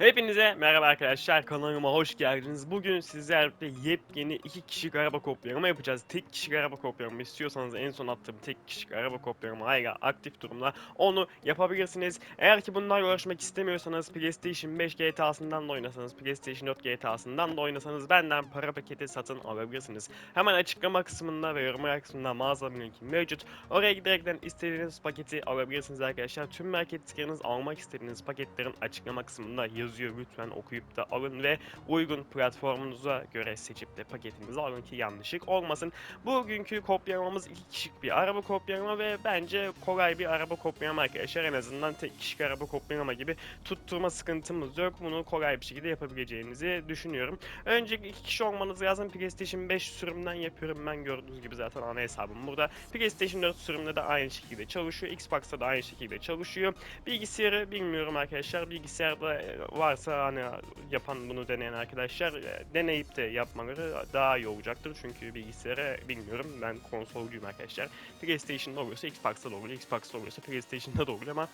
Hepinize merhaba arkadaşlar kanalıma hoş geldiniz. Bugün sizlerle yepyeni iki kişilik araba kopyalama yapacağız. Tek kişilik araba kopyalama istiyorsanız en son attığım tek kişilik araba kopyalama hala aktif durumda. Onu yapabilirsiniz. Eğer ki bunlarla uğraşmak istemiyorsanız PlayStation 5 GTA'sından da oynasanız, PlayStation 4 GTA'sından da oynasanız benden para paketi satın alabilirsiniz. Hemen açıklama kısmında ve yorumlar kısmında mağazamın linki mevcut. Oraya giderekten istediğiniz paketi alabilirsiniz arkadaşlar. Tüm marketleriniz almak istediğiniz paketlerin açıklama kısmında yazıyor. Lütfen okuyup da alın ve uygun platformunuza göre seçip de paketinizi alın ki yanlışlık olmasın. Bugünkü kopyalamamız iki kişilik bir araba kopyalama ve bence kolay bir araba kopyalama arkadaşlar. En azından tek kişilik araba kopyalama gibi tutturma sıkıntımız yok. Bunu kolay bir şekilde yapabileceğinizi düşünüyorum. Öncelikle iki kişi olmanız lazım. PlayStation 5 sürümünden yapıyorum ben gördüğünüz gibi zaten ana hesabım burada. PlayStation 4 sürümünde de aynı şekilde çalışıyor. Xbox'ta da aynı şekilde çalışıyor. Bilgisayarı bilmiyorum arkadaşlar. Bilgisayarda e, varsa hani yapan bunu deneyen arkadaşlar e, deneyip de yapmaları daha iyi olacaktır. Çünkü bilgisayarı bilmiyorum. Ben konsolcuyum arkadaşlar. PlayStation'da oluyorsa Xbox'ta da oluyor. Xbox'ta oluyorsa PlayStation'da da oluyor ama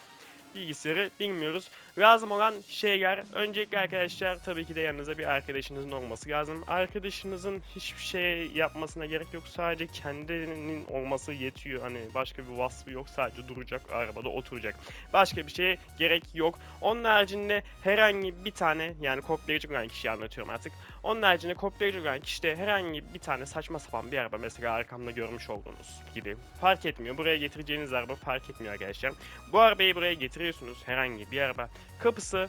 bilgisayarı bilmiyoruz. Lazım olan şeyler öncelikle arkadaşlar tabii ki de yanınızda bir arkadaşınızın olması lazım. Arkadaşınızın hiçbir şey yapmasına gerek yok. Sadece kendinin olması yetiyor. Hani başka bir vasfı yok. Sadece duracak arabada oturacak. Başka bir şeye gerek yok. Onun haricinde herhangi bir tane yani kopyalayıcı olan kişiyi anlatıyorum artık. Onun haricinde kopyalayıcı olan kişide herhangi bir tane saçma sapan bir araba mesela arkamda görmüş olduğunuz gibi fark etmiyor. Buraya getireceğiniz araba fark etmiyor arkadaşlar. Bu arabayı buraya getiriyorsunuz herhangi bir araba. Kapısı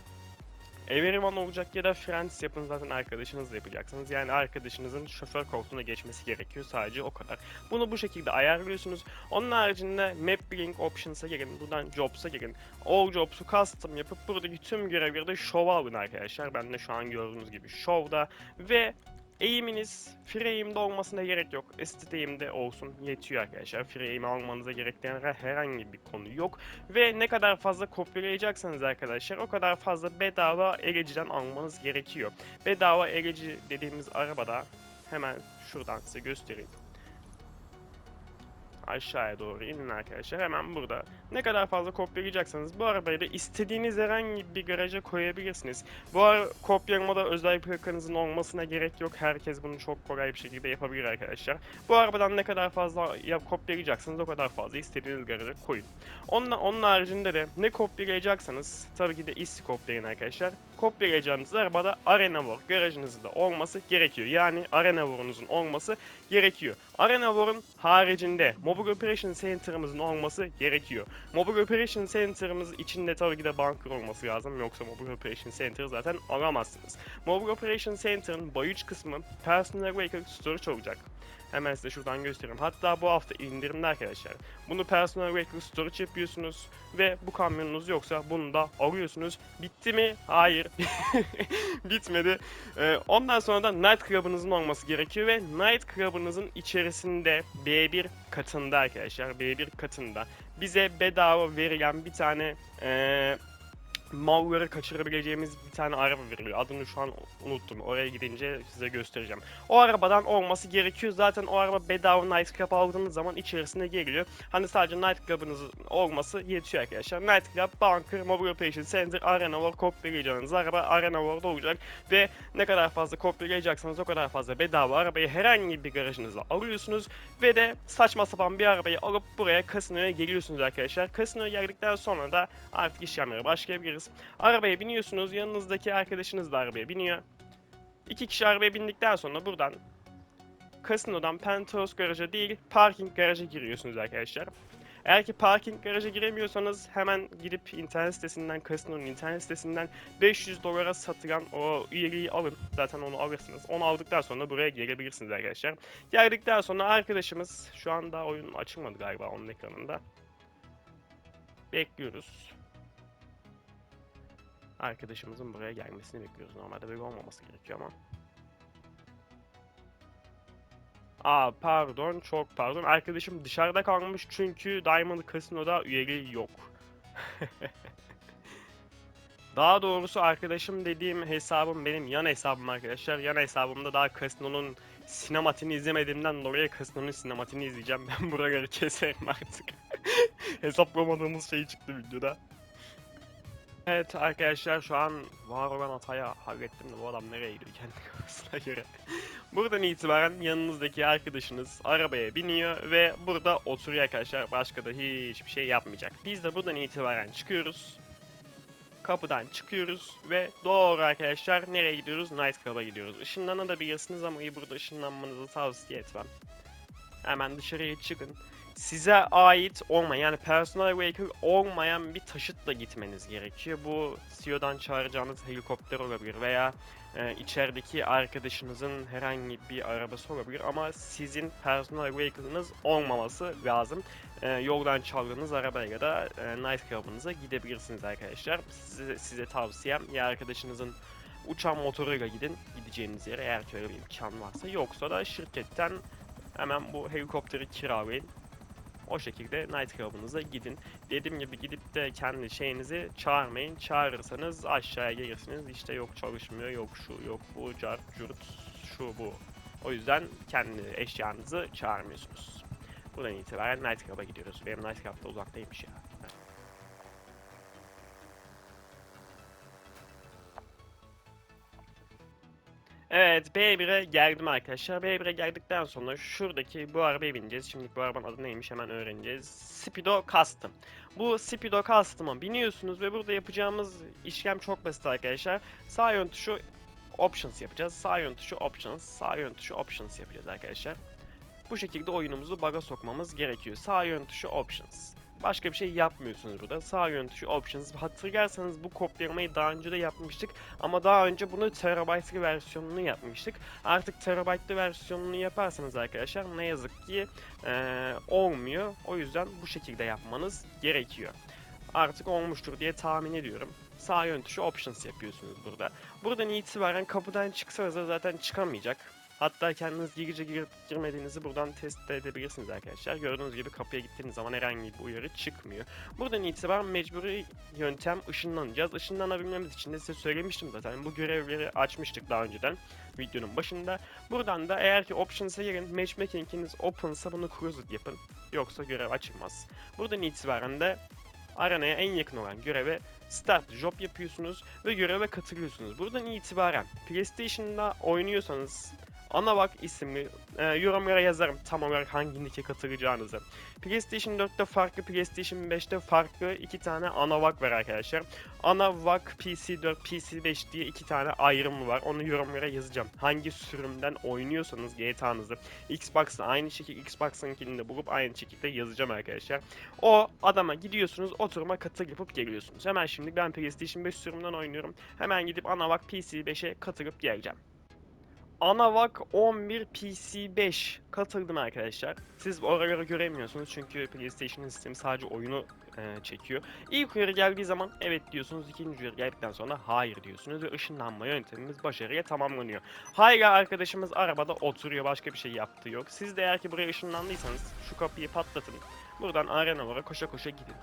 Everyone olacak ya da Friends yapın zaten arkadaşınızla yapacaksınız. Yani arkadaşınızın şoför koltuğuna geçmesi gerekiyor sadece o kadar. Bunu bu şekilde ayarlıyorsunuz. Onun haricinde Map Building Options'a girin. Buradan Jobs'a girin. All Jobs'u custom yapıp buradaki tüm görevleri de Show'a alın arkadaşlar. Ben de şu an gördüğünüz gibi Show'da. Ve Eğiminiz free olmasına gerek yok. Aim'de olsun yetiyor arkadaşlar. Free aim almanıza gerektiren herhangi bir konu yok. Ve ne kadar fazla kopyalayacaksanız arkadaşlar o kadar fazla bedava eleciden almanız gerekiyor. Bedava eleci dediğimiz arabada hemen şuradan size göstereyim. Aşağıya doğru inin arkadaşlar. Hemen burada. Ne kadar fazla kopyalayacaksanız bu arabayı da istediğiniz herhangi bir garaja koyabilirsiniz. Bu ara kopyalamada özel plakanızın olmasına gerek yok. Herkes bunu çok kolay bir şekilde yapabilir arkadaşlar. Bu arabadan ne kadar fazla yap kopyalayacaksınız o kadar fazla istediğiniz garaja koyun. Onun, onun haricinde de ne kopyalayacaksanız tabii ki de isti kopyalayın arkadaşlar. Kopyalayacağınız arabada Arena War garajınızda olması gerekiyor. Yani Arena War'unuzun olması gerekiyor. Arena War'un haricinde Mobile Operation Center'ımızın olması gerekiyor. Mobile Operation Center'ımız içinde tabii ki de bunker olması lazım. Yoksa Mobile Operation Center zaten alamazsınız. Mobile Operation Center'ın bayıç kısmı Personal Vehicle Storage olacak. Hemen size şuradan göstereyim. Hatta bu hafta indirimli arkadaşlar. Bunu Personal Vehicle Storage yapıyorsunuz ve bu kamyonunuz yoksa bunu da alıyorsunuz. Bitti mi? Hayır. Bitmedi. Ee, ondan sonra da Night Club'ınızın olması gerekiyor ve Night Club'ınızın içerisinde B1 katında arkadaşlar B1 katında bize bedava verilen bir tane eee malları kaçırabileceğimiz bir tane araba veriliyor. Adını şu an unuttum. Oraya gidince size göstereceğim. O arabadan olması gerekiyor. Zaten o araba bedava Night Club aldığınız zaman içerisine geliyor. Hani sadece Night Club'ınız olması yetiyor arkadaşlar. Night Club, Bunker, Mobile Operation Center, Arena War kopyalayacağınız araba Arena War'da olacak. Ve ne kadar fazla kopyalayacaksanız o kadar fazla bedava arabayı herhangi bir garajınızda alıyorsunuz. Ve de saçma sapan bir arabayı alıp buraya kasinoya geliyorsunuz arkadaşlar. Kasinoya geldikten sonra da artık işlemlere başlayabiliriz. Arabaya biniyorsunuz, yanınızdaki arkadaşınız da arabaya biniyor. İki kişi arabaya bindikten sonra buradan kasinodan Penthouse garaja değil, parking garaja giriyorsunuz arkadaşlar. Eğer ki parking garaja giremiyorsanız hemen gidip internet sitesinden, kasinonun internet sitesinden 500 dolara satılan o üyeliği alın. Zaten onu alırsınız. Onu aldıktan sonra buraya gelebilirsiniz arkadaşlar. Geldikten sonra arkadaşımız, şu anda oyun açılmadı galiba onun ekranında. Bekliyoruz. Arkadaşımızın buraya gelmesini bekliyoruz. Normalde böyle olmaması gerekiyor ama. Aa pardon çok pardon. Arkadaşım dışarıda kalmış çünkü Diamond Casino'da üyeliği yok. Daha doğrusu arkadaşım dediğim hesabım benim yan hesabım arkadaşlar. Yan hesabımda daha Casino'nun sinematini izlemediğimden dolayı Casino'nun sinematini izleyeceğim. Ben buraları keserim artık. Hesaplamadığımız şey çıktı videoda. Evet arkadaşlar şu an var olan hataya hallettim de bu adam nereye gidiyor kendi kafasına göre. Buradan itibaren yanınızdaki arkadaşınız arabaya biniyor ve burada oturuyor arkadaşlar. Başka da hiçbir şey yapmayacak. Biz de buradan itibaren çıkıyoruz. Kapıdan çıkıyoruz ve doğru arkadaşlar nereye gidiyoruz? Night Club'a gidiyoruz. Işınlanabilirsiniz ama iyi burada ışınlanmanızı tavsiye etmem. Hemen dışarıya çıkın size ait olmayan yani personal vehicle olmayan bir taşıtla gitmeniz gerekiyor. Bu CEO'dan çağıracağınız helikopter olabilir veya e, içerideki arkadaşınızın herhangi bir arabası olabilir ama sizin personal vehicle'ınız olmaması lazım. E, yoldan çaldığınız arabayla da e, night club'ınıza gidebilirsiniz arkadaşlar. Size, size tavsiyem ya arkadaşınızın uçan motoruyla gidin gideceğiniz yere eğer ki öyle bir imkan varsa yoksa da şirketten hemen bu helikopteri kiralayın o şekilde Night Club'ınıza gidin. Dediğim gibi gidip de kendi şeyinizi çağırmayın. Çağırırsanız aşağıya gelirsiniz. İşte yok çalışmıyor, yok şu, yok bu, cart, curt, şu bu. O yüzden kendi eşyanızı çağırmıyorsunuz. Buradan itibaren Night Club'a gidiyoruz. Benim Night Club da uzaktaymış ya. Evet B1'e geldim arkadaşlar. B1'e geldikten sonra şuradaki bu arabaya bineceğiz. Şimdi bu arabanın adı neymiş hemen öğreneceğiz. Speedo Custom. Bu Speedo Custom'a biniyorsunuz ve burada yapacağımız işlem çok basit arkadaşlar. Sağ yön tuşu Options yapacağız. Sağ yön tuşu Options, sağ yön tuşu Options yapacağız arkadaşlar. Bu şekilde oyunumuzu bug'a sokmamız gerekiyor. Sağ yön tuşu Options. Başka bir şey yapmıyorsunuz burada. Sağ yön tuşu Options. Hatırlarsanız bu kopyalamayı daha önce de yapmıştık. Ama daha önce bunu terabaytlı versiyonunu yapmıştık. Artık terabaytlı versiyonunu yaparsanız arkadaşlar ne yazık ki eee, olmuyor. O yüzden bu şekilde yapmanız gerekiyor. Artık olmuştur diye tahmin ediyorum. Sağ yön tuşu Options yapıyorsunuz burada. Buradan itibaren kapıdan çıksanız da zaten çıkamayacak. Hatta kendiniz girici girip girmediğinizi buradan test edebilirsiniz arkadaşlar. Gördüğünüz gibi kapıya gittiğiniz zaman herhangi bir uyarı çıkmıyor. Buradan itibaren mecburi yöntem ışınlanacağız. Işınlanabilmemiz için de size söylemiştim zaten. Bu görevleri açmıştık daha önceden videonun başında. Buradan da eğer ki options'a girin matchmaking'iniz open'sa bunu closed yapın. Yoksa görev açılmaz. Buradan itibaren de arenaya en yakın olan göreve start job yapıyorsunuz ve göreve katılıyorsunuz. Buradan itibaren PlayStation'da oynuyorsanız Anavak isimli e, yorumlara yazarım tam olarak hangi nick'e katılacağınızı. PlayStation 4'te farklı, PlayStation 5'te farklı iki tane Anavak var arkadaşlar. Anavak PC4, PC5 diye iki tane ayrımı var. Onu yorumlara yazacağım. Hangi sürümden oynuyorsanız GTA'nızı Xbox'la aynı şekilde Xbox'ınkini de bulup aynı şekilde yazacağım arkadaşlar. O adama gidiyorsunuz, oturuma katıl yapıp geliyorsunuz. Hemen şimdi ben PlayStation 5 sürümünden oynuyorum. Hemen gidip Anavak PC5'e katılıp geleceğim. Anavak 11 PC5 katıldım arkadaşlar. Siz oraları göremiyorsunuz çünkü PlayStation'ın sistemi sadece oyunu e, çekiyor. İlk uyarı geldiği zaman evet diyorsunuz. ikinci uyarı geldikten sonra hayır diyorsunuz ve ışınlanma yöntemimiz başarıya tamamlanıyor. Hayra arkadaşımız arabada oturuyor. Başka bir şey yaptığı yok. Siz de eğer ki buraya ışınlandıysanız şu kapıyı patlatın. Buradan arenalara koşa koşa gidin.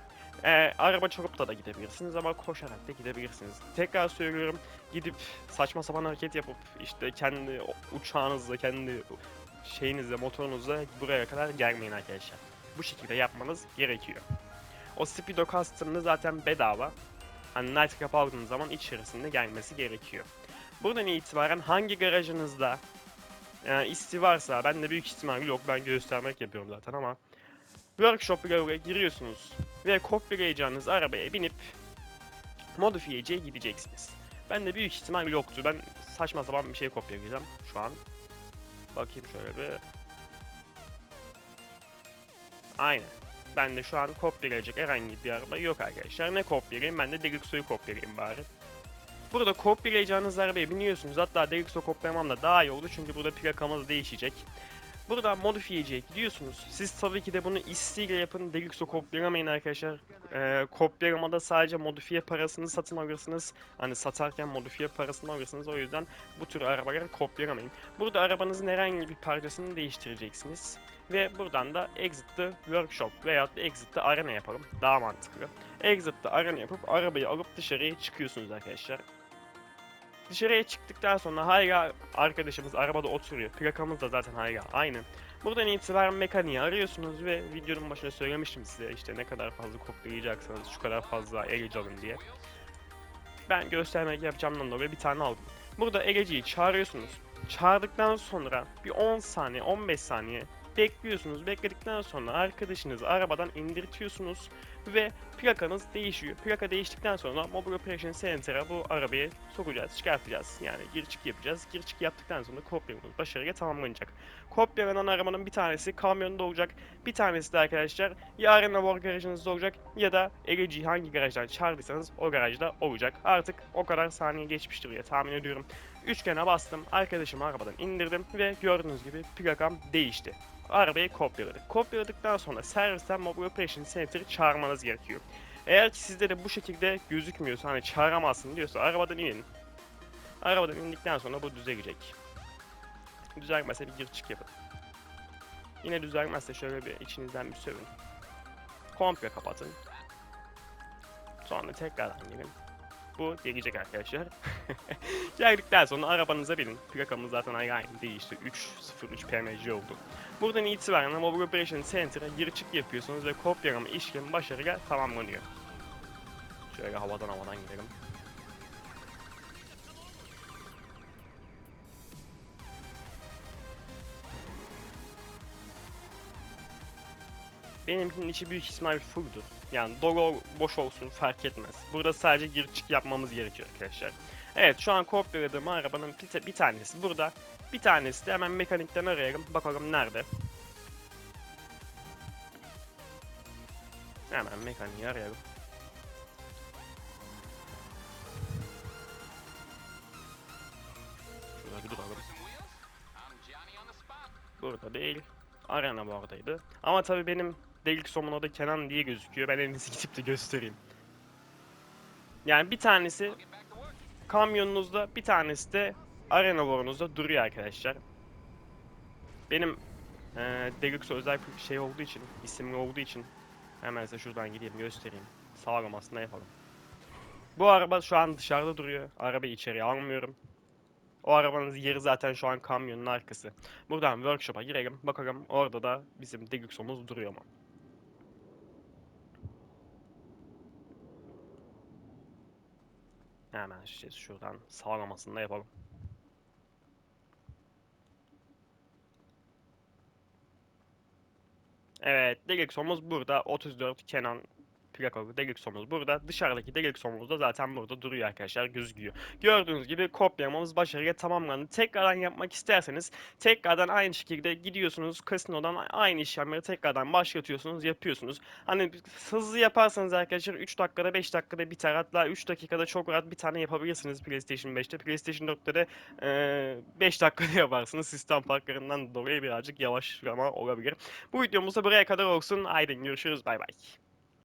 Ee, araba çarpıp da gidebilirsiniz ama koşarak da gidebilirsiniz. Tekrar söylüyorum gidip saçma sapan hareket yapıp işte kendi uçağınızla, kendi şeyinizle, motorunuzla buraya kadar gelmeyin arkadaşlar. Bu şekilde yapmanız gerekiyor. O Speedo Custom'lı zaten bedava. Hani Night aldığınız zaman içerisinde gelmesi gerekiyor. Buradan itibaren hangi garajınızda e, isti varsa, ben de büyük ihtimal yok ben göstermek yapıyorum zaten ama Workshop bloğuna giriyorsunuz ve kopyalayacağınız arabaya binip modifiyeciye gideceksiniz. Ben de büyük ihtimal yoktu. Ben saçma sapan bir şey kopyalayacağım şu an. Bakayım şöyle bir. Aynen. Ben de şu an kopyalayacak herhangi bir araba yok arkadaşlar. Ne kopyalayayım? Ben de Deluxe'u kopyalayayım bari. Burada kopyalayacağınız arabaya biniyorsunuz. Hatta Deluxe'u kopyalamam da daha iyi oldu çünkü burada plakamız değişecek. Buradan modifiyeciye gidiyorsunuz. Siz tabii ki de bunu isteğiyle yapın. Deluxe'u kopyalamayın arkadaşlar. Ee, kopyalamada sadece modifiye parasını satın alırsınız. Hani satarken modifiye parasını alırsınız. O yüzden bu tür arabaları kopyalamayın. Burada arabanızın herhangi bir parçasını değiştireceksiniz. Ve buradan da Exit the Workshop da Exit the Arena yapalım. Daha mantıklı. Exit the Arena yapıp arabayı alıp dışarıya çıkıyorsunuz arkadaşlar. Dışarıya çıktıktan sonra Hayra arkadaşımız arabada oturuyor. Plakamız da zaten Hayra aynı. Buradan itibaren mekaniği arıyorsunuz ve videonun başında söylemiştim size işte ne kadar fazla kopyalayacaksanız şu kadar fazla el alın diye. Ben göstermek yapacağımdan dolayı bir tane aldım. Burada eleciyi çağırıyorsunuz. Çağırdıktan sonra bir 10 saniye 15 saniye bekliyorsunuz. Bekledikten sonra arkadaşınızı arabadan indirtiyorsunuz ve plakanız değişiyor. Plaka değiştikten sonra Mobile Operation Center'a bu arabayı sokacağız, çıkartacağız. Yani gir çık yapacağız. Gir çık yaptıktan sonra kopyamız başarıyla tamamlanacak. Kopyalanan arabanın bir tanesi kamyonda olacak. Bir tanesi de arkadaşlar ya Arena War garajınızda olacak ya da LG hangi garajdan çağırdıysanız o garajda olacak. Artık o kadar saniye geçmiştir diye tahmin ediyorum. Üçgene bastım, arkadaşımı arabadan indirdim ve gördüğünüz gibi plakam değişti. Arabayı kopyaladık. Kopyaladıktan sonra servisten Mobile Operation Center'ı çağırmanız gerekiyor. Eğer ki sizde de bu şekilde gözükmüyorsa hani çağıramazsın diyorsa arabadan inin. Arabadan indikten sonra bu düzelecek. Düzelmezse bir gir çık yapın. Yine düzelmezse şöyle bir içinizden bir sövün. Komple kapatın. Sonra tekrardan girin. Bu gelecek arkadaşlar. Geldikten sonra arabanıza binin. Plakamız zaten aynı aynı değişti. 303 PMC oldu. Buradan itibaren Mobile Operation Center'a gir çık yapıyorsunuz ve kopyalama işlemi başarıyla tamamlanıyor. Şöyle havadan havadan gidelim. Benimkinin içi büyük ihtimal fulldur. Yani dolu boş olsun fark etmez. Burada sadece gir çık yapmamız gerekiyor arkadaşlar. Evet şu an kopyaladığım arabanın bir, tanesi burada. Bir tanesi de hemen mekanikten arayalım. Bakalım nerede. Hemen mekaniği arayalım. Şurada duralım. Burada değil. Arena bu aradaydı. Ama tabii benim delik somun orada Kenan diye gözüküyor. Ben en iyisi gidip de göstereyim. Yani bir tanesi kamyonunuzda, bir tanesi de arena borunuzda duruyor arkadaşlar. Benim eee Deluxe özel bir şey olduğu için, isimli olduğu için hemen size şuradan gideyim göstereyim. Sağlamasını yapalım. Bu araba şu an dışarıda duruyor. Arabayı içeriye almıyorum. O arabanın yeri zaten şu an kamyonun arkası. Buradan workshop'a girelim. Bakalım orada da bizim Deluxe'umuz duruyor mu? Hemen işte şuradan sağlamasını da yapalım. Evet, Deluxe'umuz burada. 34 Kenan plakalı Deluxe'umuz burada. Dışarıdaki Deluxe'umuz da zaten burada duruyor arkadaşlar gözüküyor. Gördüğünüz gibi kopyalamamız başarıyla tamamlandı. Tekrardan yapmak isterseniz tekrardan aynı şekilde gidiyorsunuz kasinodan aynı işlemleri tekrardan başlatıyorsunuz yapıyorsunuz. Hani hızlı yaparsanız arkadaşlar 3 dakikada 5 dakikada biter hatta 3 dakikada çok rahat bir tane yapabilirsiniz PlayStation 5'te. PlayStation 4'te de 5 dakikada yaparsınız. Sistem farklarından dolayı birazcık yavaşlama olabilir. Bu videomuz buraya kadar olsun. Aydın görüşürüz bay bay.